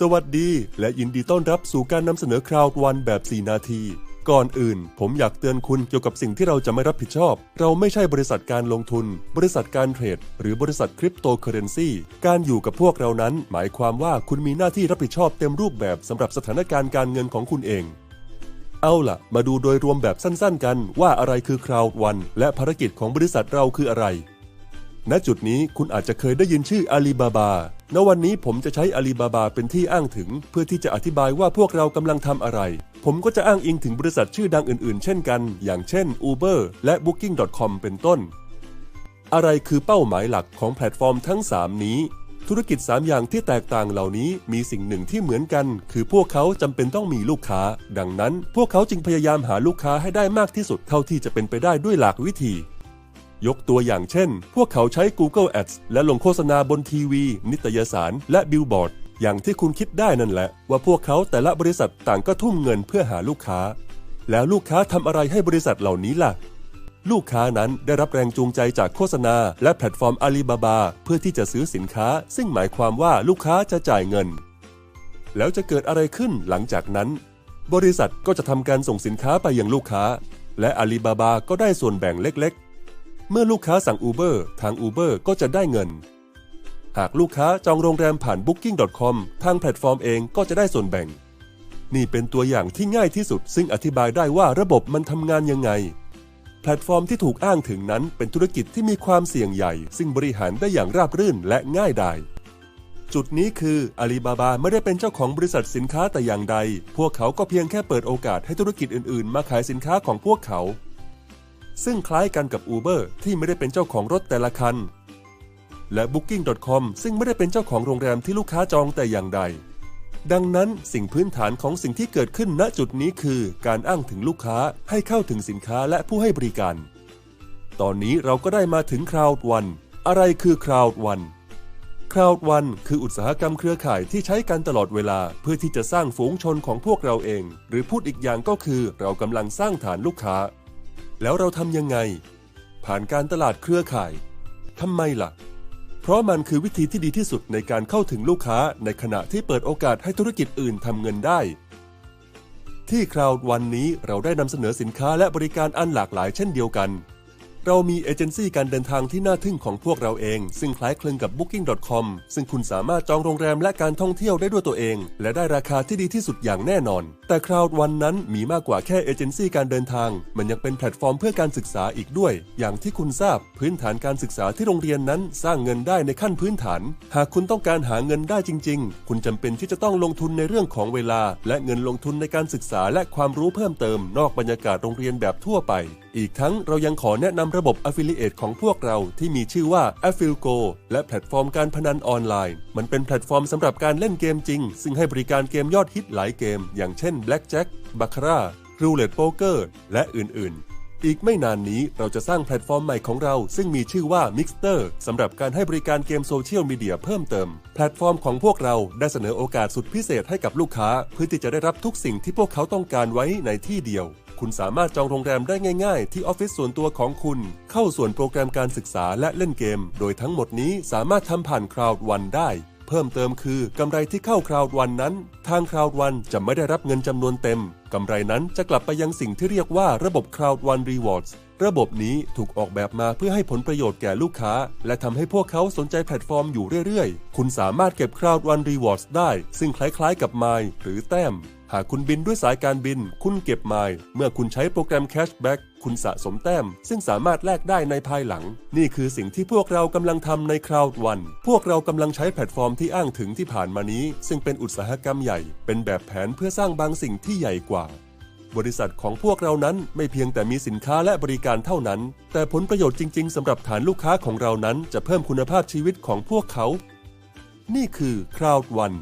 สวัสดีและยินดีต้อนรับสู่การนำเสนอคราววันแบบ 4 นาที ก่อนอื่น ผมอยากเตือนคุณเกี่ยวกับสิ่งที่เราจะไม่รับผิดชอบ เราไม่ใช่บริษัทการลงทุน บริษัทการเทรด หรือบริษัทคริปโตเคอเรนซีการอยู่กับพวกเรานั้น หมายความว่าคุณมีหน้าที่รับผิดชอบเต็มรูปแบบสำหรับสถานการณ์การเงินของคุณเอง เอาล่ะ มาดูโดยรวมแบบสั้นๆ กันว่าอะไรคือคราวด์วันและภารกิจของบริษัทเราคืออะไร ณ จุดนี้คุณอาจจะเคยได้ยินชื่ออาลีบาบาณวันนี้ผมจะใช้อาลีบาบาเป็นที่อ้างถึง เพื่อที่จะอธิบายว่าพวกเรากำลังทำอะไร ผมก็จะอ้างอิงถึงบริษัทชื่อดังอื่นๆ เช่นกัน อย่างเช่น Uber และ Booking.com เป็นต้น อะไรคือเป้าหมายหลักของแพลตฟอร์มทั้ง 3 นี้ ธุรกิจ 3 อย่างที่แตกต่างเหล่านี้มีสิ่งหนึ่งที่เหมือนกัน คือพวกเขาจำเป็นต้องมีลูกค้า ดังนั้น พวกเขาจึงพยายามหาลูกค้าให้ได้มากที่สุดเท่าที่จะเป็นไปได้ด้วยหลากวิธี ยกตัวอย่างเช่น พวกเขาใช้ Google Ads และลงโฆษณาบนทีวี นิตยสาร และบิลบอร์ดอย่างที่คุณคิดได้นั่นแหละ ว่าพวกเขาแต่ละบริษัทต่างก็ทุ่มเงินเพื่อหาลูกค้า แล้วลูกค้าทำอะไรให้บริษัทเหล่านี้ล่ะ ลูกค้านั้นได้รับแรงจูงใจจากโฆษณา และแพลตฟอร์มอาลีบาบาเพื่อที่จะซื้อสินค้า ซึ่งหมายความว่าลูกค้าจะจ่ายเงิน แล้วจะเกิดอะไรขึ้นหลังจากนั้น บริษัทก็จะทำการส่งสินค้าไปยังลูกค้า และอาลีบาบาก็ได้ส่วนแบ่งเล็กๆ เมื่อลูกค้าสั่ง Uber ทาง Uber ก็จะได้เงิน หากลูกค้าจองโรงแรมผ่าน Booking.com ทางแพลตฟอร์มเองก็จะได้ส่วนแบ่ง นี่เป็นตัวอย่างที่ง่ายที่สุด ซึ่งอธิบายได้ว่าระบบมันทำงานยังไง แพลตฟอร์มที่ถูกอ้างถึงนั้นเป็นธุรกิจที่มีความเสี่ยงใหญ่ ซึ่งบริหารได้อย่างราบรื่นและง่ายดายจุดนี้คืออาลีบาบาไม่ได้เป็นเจ้าของบริษัทสินค้าแต่อย่างใด พวกเขาก็เพียงแค่เปิดโอกาสให้ธุรกิจอื่นๆ มาขายสินค้าของพวกเขา ซึ่งคล้ายกันกับ Uber ที่ไม่ได้เป็นเจ้าของรถแต่ละคัน และ Booking.com ซึ่งไม่ได้เป็นเจ้าของโรงแรมที่ลูกค้าจองแต่อย่างใด ดังนั้นสิ่งพื้นฐานของสิ่งที่เกิดขึ้นณจุดนี้คือ การอ้างถึงลูกค้าให้เข้าถึงสินค้าและผู้ให้บริการ ตอนนี้เราก็ได้มาถึง Crowd One อะไรคือ Crowd One Crowd One คืออุตสาหกรรมเครือข่ายที่ใช้กันตลอดเวลา เพื่อที่จะสร้างฝูงชนของพวกเราเอง หรือพูดอีกอย่างก็คือเรากำลังสร้างฐานลูกค้า แล้วเราทำยังไง ผ่านการตลาดเครือข่ายทำไมล่ะ เพราะมันคือวิธีที่ดีที่สุดในการเข้าถึงลูกค้าในขณะที่เปิดโอกาสให้ธุรกิจอื่นทำเงินได้ ที่คราววันนี้เราได้นำเสนอสินค้าและบริการอันหลากหลายเช่นเดียวกัน เรามีเอเจนซี่การเดินทางที่น่าทึ่งของพวกเราเอง ซึ่งคล้ายคลึงกับ Booking.com ซึ่งคุณสามารถจองโรงแรมและการท่องเที่ยวได้ด้วยตัวเอง และได้ราคาที่ดีที่สุดอย่างแน่นอน แต่คราววันนั้นมีมากกว่าแค่เอเจนซี่การเดินทาง มันยังเป็นแพลตฟอร์มเพื่อการศึกษาอีกด้วย อย่างที่คุณทราบ พื้นฐานการศึกษาที่โรงเรียนนั้นสร้างเงินได้ในขั้นพื้นฐาน หากคุณต้องการหาเงินได้จริง ๆ คุณจำเป็นที่จะต้องลงทุนในเรื่องของเวลา และเงินลงทุนในการศึกษาและความรู้เพิ่มเติมนอกบรรยากาศโรงเรียนแบบทั่วไป อีกทั้งเรายังขอแนะนำระบบ Affiliate ของพวกเราที่มีชื่อว่า Affilgo และแพลตฟอร์มการพนันออนไลน์ มันเป็นแพลตฟอร์มสำหรับการเล่นเกมจริง ซึ่งให้บริการเกมยอดฮิตหลายเกม อย่างเช่น Blackjack Baccarat Roulette Poker และอื่นๆอีกไม่นานนี้เราจะสร้างแพลตฟอร์มใหม่ของเราซึ่งมีชื่อว่า Mixter สำหรับการให้บริการเกมโซเชียลมีเดียเพิ่มเติม แพลตฟอร์มของพวกเราได้เสนอโอกาสสุดพิเศษให้กับลูกค้า เพื่อที่จะได้รับทุกสิ่งที่พวกเขาต้องการไว้ในที่เดียว คุณสามารถจองโรงแรมได้ง่าย ๆ ที่ออฟฟิศส่วนตัวของคุณ เข้าส่วนโปรแกรมการศึกษาและเล่นเกม โดยทั้งหมดนี้สามารถทำผ่านคลาวด์วันได้ เพิ่มเติมคือกำไรที่เข้าคลาวด์วันนั้น ทางคลาวด์วันจะไม่ได้รับเงินจำนวนเต็มกำไรนั้นจะกลับไปยังสิ่งที่เรียกว่าระบบ Crowd One Rewards ระบบนี้ถูกออกแบบมาเพื่อให้ผลประโยชน์แก่ลูกค้า และทำให้พวกเขาสนใจแพลตฟอร์มอยู่เรื่อยๆ คุณสามารถเก็บ Crowd One Rewards ได้ ซึ่งคล้ายๆกับ Mile หรือแต้ม หากคุณบินด้วยสายการบิน คุณเก็บไมล์เมื่อคุณใช้โปรแกรม Cashback คุณสะสมแต้ม ซึ่งสามารถแลกได้ในภายหลัง นี่คือสิ่งที่พวกเรากำลังทำใน Crowd One พวกเรากำลังใช้แพลตฟอร์มที่อ้างถึงที่ผ่านมานี้ ซึ่งเป็นอุตสาหกรรมใหญ่ เป็นแบบแผนเพื่อสร้างบางสิ่งที่ใหญ่กว่า บริษัทของพวกเรานั้นไม่เพียงแต่มีสินค้าและบริการเท่านั้น แต่ผลประโยชน์จริง ๆสำหรับฐานลูกค้าของเรานั้นจะเพิ่มคุณภาพชีวิตของพวกเขา นี่คือ Crowd One